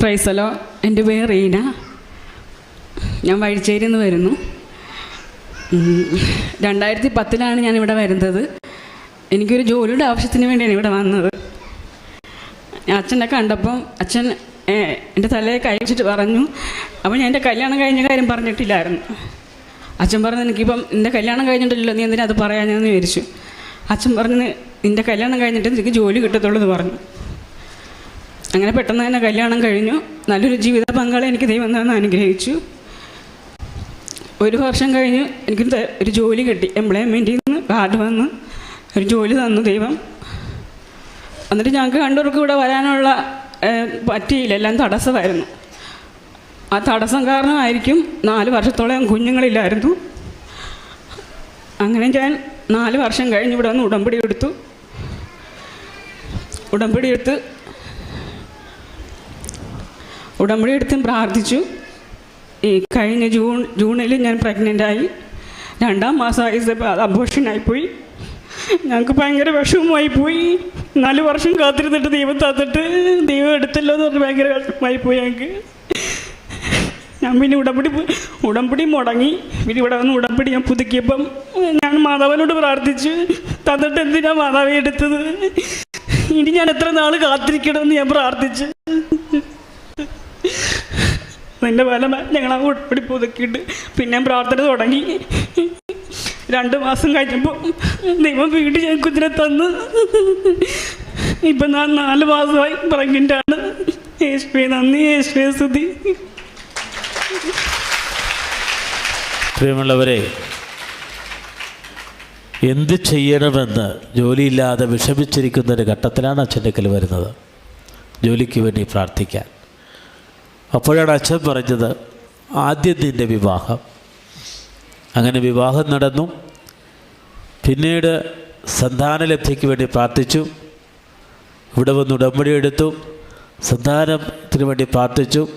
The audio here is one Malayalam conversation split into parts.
പ്രൈസലോ. എന്റെ പേര് റീന. ഞാൻ വഴിച്ചേരിയിൽ നിന്ന് വരുന്നു. രണ്ടായിരത്തി പത്തിലാണ് ഞാൻ ഇവിടെ വരുന്നത്. എനിക്കൊരു ജോലിയുടെ ആവശ്യത്തിന് വേണ്ടിയാണ് ഇവിടെ വന്നത്. അച്ഛനെ കണ്ടപ്പം അച്ഛൻ എന്റെ തലയെ കൈ വെച്ചിട്ട് പറഞ്ഞു. അപ്പോൾ ഞാൻ എന്റെ കല്യാണം കഴിഞ്ഞ കാര്യം പറഞ്ഞിട്ടില്ലായിരുന്നു. അച്ഛൻ പറഞ്ഞു എനിക്കിപ്പം എന്റെ കല്യാണം കഴിഞ്ഞിട്ടില്ലല്ലോ. നീ എന്തിനാ അത് പറയാനെന്ന് വിചാരിച്ചു അച്ഛൻ പറഞ്ഞു നിന്റെ കല്യാണം കഴിഞ്ഞിട്ട് എനിക്ക് ജോലി കിട്ടത്തുള്ളൂ എന്ന് പറഞ്ഞു. അങ്ങനെ പെട്ടെന്ന് തന്നെ കല്യാണം കഴിഞ്ഞു. നല്ലൊരു ജീവിത പങ്കാളി എനിക്ക് ദൈവം തന്നെ അനുഗ്രഹിച്ചു. ഒരു വർഷം കഴിഞ്ഞ് എനിക്ക് ഒരു ജോലി കിട്ടി. എംപ്ലോയ്മെന്റിൽ നിന്ന് കാർഡ് വന്ന് ഒരു ജോലി തന്നു ദൈവം. എന്നിട്ട് ഞങ്ങൾക്ക് കണ്ടവർക്ക് ഇവിടെ വരാനുള്ള പറ്റിയില്ല. എല്ലാം തടസ്സമായിരുന്നു. ആ തടസ്സം കാരണമായിരിക്കും നാല് വർഷത്തോളം കുഞ്ഞുങ്ങളില്ലായിരുന്നു. അങ്ങനെ ഞാൻ നാല് വർഷം കഴിഞ്ഞ് ഇവിടെ വന്ന് ഉടമ്പടി എടുത്തു. ഉടമ്പടി എടുത്ത് ഉടമ്പടി എടുത്തും പ്രാർത്ഥിച്ചു. ഈ കഴിഞ്ഞ ജൂൺ ജൂണിൽ ഞാൻ പ്രഗ്നന്റായി രണ്ടാം മാസമായി അത് അബോഷനായിപ്പോയി ഞങ്ങൾക്ക് ഭയങ്കര വിഷമമായി പോയി നാല് വർഷം കാത്തിരുന്നിട്ട് ദൈവം തന്നിട്ട് ദൈവം എടുത്തല്ലോ എന്ന് പറഞ്ഞ് ഭയങ്കര വിഷമമായി പോയി ഞങ്ങൾക്ക്. ഞാൻ പിന്നെ ഉടമ്പടി ഉടമ്പടി മുടങ്ങി. പിന്നെ ഇവിടെ വന്ന് ഉടമ്പടി ഞാൻ പുതുക്കിയപ്പം ഞാൻ മാതാവിനോട് പ്രാർത്ഥിച്ചു തന്നിട്ട് എന്തിനാ മാതാവെ എടുത്തത്? ഇനി ഞാൻ എത്ര നാൾ കാത്തിരിക്കണമെന്ന് ഞാൻ പ്രാർത്ഥിച്ചു. അതിന്റെ ഫലം ഞങ്ങൾ ആ ഉടമ്പടി പുതുക്കിയിട്ട് പിന്നെ പ്രാർത്ഥന തുടങ്ങി. രണ്ട് മാസം കഴിഞ്ഞപ്പോൾ ദൈവം വീട് കുതിരെ തന്ന്. ഇപ്പം ഞാൻ നാല് മാസമായി പ്രഗ്നന്റാണ് യേശുവേ നന്ദി യേശുവേ സ്തുതി. പ്രിയമുള്ളവരെ എന്ത് ചെയ്യണമെന്ന് ജോലിയില്ലാതെ വിഷമിച്ചിരിക്കുന്ന ഒരു ഘട്ടത്തിലാണ് അച്ഛന്റെ വരുന്നത്. ജോലിക്ക് വേണ്ടി പ്രാർത്ഥിക്കാൻ. അപ്പോഴാണ് അച്ഛൻ പറഞ്ഞത് ആദ്യം നിന്റെ വിവാഹം. അങ്ങനെ വിവാഹം നടന്നു. പിന്നീട് സന്താനലബ്ധിക്ക് വേണ്ടി പ്രാർത്ഥിച്ചു. ഇവിടെ വന്ന് ഉടമ്പടി എടുത്തു. സന്താനത്തിന് വേണ്ടി പ്രാർത്ഥിച്ചു.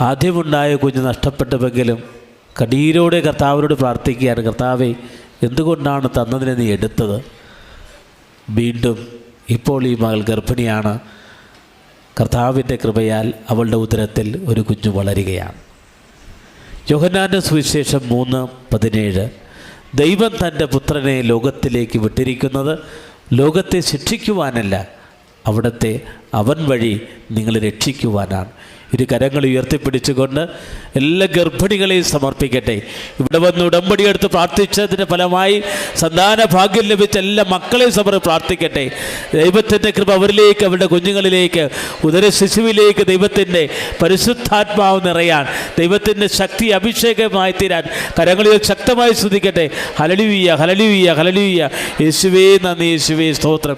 ആദ്യമുണ്ടായ കുഞ്ഞ് നഷ്ടപ്പെട്ടുമെങ്കിലും കടീരോടെ കർത്താവിനോട് പ്രാർത്ഥിക്കുകയാണ്. കർത്താവെ എന്തുകൊണ്ടാണ് തന്നതിനെ നീ എടുത്തത്? വീണ്ടും ഇപ്പോൾ ഈ മകൾ ഗർഭിണിയാണ്. കർത്താവിന്റെ കൃപയാൽ അവളുടെ ഉദരത്തിൽ ഒരു കുഞ്ഞു വളരുകയാണ്. യോഹന്നാന്റെ സുവിശേഷം മൂന്ന് പതിനേഴ്. ദൈവം തന്റെ പുത്രനെ ലോകത്തിലേക്ക് വിട്ടിരിക്കുന്നത് ലോകത്തെ ശിക്ഷിക്കുവാനല്ല അവിടുത്തെ അവൻ വഴി നിങ്ങൾ രക്ഷിക്കുവാനാണ്. ഇരു കരങ്ങൾ ഉയർത്തിപ്പിടിച്ചുകൊണ്ട് എല്ലാ ഗർഭിണികളെയും സമർപ്പിക്കട്ടെ. ഇവിടെ വന്ന് ഉടമ്പടി എടുത്ത് പ്രാർത്ഥിച്ചതിന്റെ ഫലമായി സന്താന ഭാഗ്യം ലഭിച്ച എല്ലാ മക്കളെയും സമർപ്പിച്ച് പ്രാർത്ഥിക്കട്ടെ. ദൈവത്തിന്റെ കൃപ അവരിലേക്ക് അവരുടെ കുഞ്ഞുങ്ങളിലേക്ക് ഉദര ശിശുവിലേക്ക് ദൈവത്തിന്റെ പരിശുദ്ധാത്മാവ് നിറയാൻ ദൈവത്തിന്റെ ശക്തി അഭിഷേകമായി തീരാൻ കരങ്ങളിൽ ശക്തമായി ശ്രദ്ധിക്കട്ടെ ഹലലിയ ഹലലിയ ഹലലിയ യേശുവേ നന്ദി യേശുവേ സ്തോത്രം.